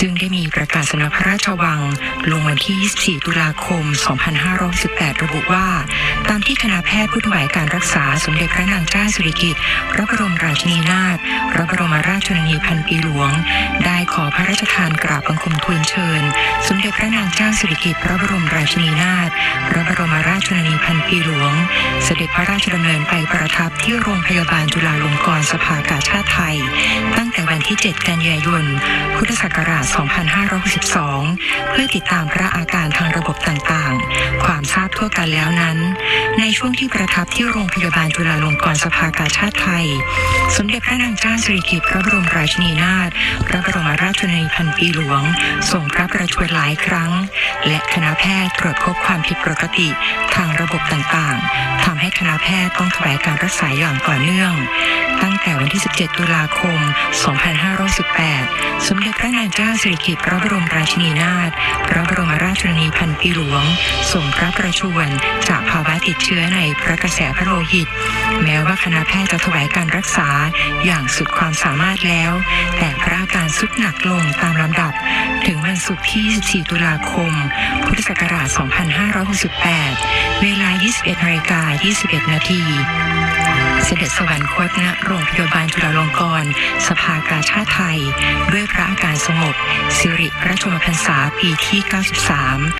ซึ่งได้มีประกาศสำนักพระราชวัง ลงวันที่ 24 ตุลาคม 2518 ระบุว่า ตามที่คณะแพทย์ผู้ถวายการรักษาสมเด็จพระนางเจ้าสิริกิติ์พระบรมราชินีนาถพระบรมราชชนนีพันปีหลวง ได้ขอพระราชทานกราบบังคมทูลเชิญ สมเด็จพระนางเจ้าสิริกิติ์พระบรมราชินีนาถพระบร มราชชนนีพันปีหลวง เสด็จพระราชดำเนินไปประทับที่โรงพยาบาลจุฬาลงกรณ์สภากาชาติไทย ตั้งแต่วันที่ 7 กันยายน พุทธศักราช 2562 เพื่อติดตามพระอาการทางระบบต่างๆ ความทราบทั่วกันแล้วนั้น ในช่วงที่ประทับที่โรงพยาบาลจุฬาลงกรณ์สภากาชาติไทย สมเด็จพระนางเจ้าสิริกิติ์พระบรมราชินีนาถพระ ชนนีพันปีหลวงทรงพระประชวรหลายครั้ง และคณะแพทย์ตรวจพบความผิดปกติทางระบบต่างๆทำให้คณะแพทย์ต้องถวายการรักษาอย่างต่อเนื่อง ตั้งแต่วันที่ 17 ตุลาคม 2518 สมเด็จพระนางเจ้าสิริกิติ์พระบรมราชินีนาถพระบรมราชชนนีพันปีหลวงทรงพระประชวรจากภาวะติดเชื้อในพระกระแสพระโลหิต แม้ว่าคณะแพทย์จะถวายการรักษาอย่างสุดความสามารถแล้ว แต่ สุดหนักลงตามลำดับ ถึงวันศุกร์ที่ 14 ตุลาคม พุทธศักราช 2568 เวลา 21นาฬิกา21 นาทีเสด็จสวรรคตณโรงพยาบาลจุฬาลงกรณ์สภากาชาติไทย ด้วยพระอาการสงบสิริพระชนมพรรษาปีที่ 93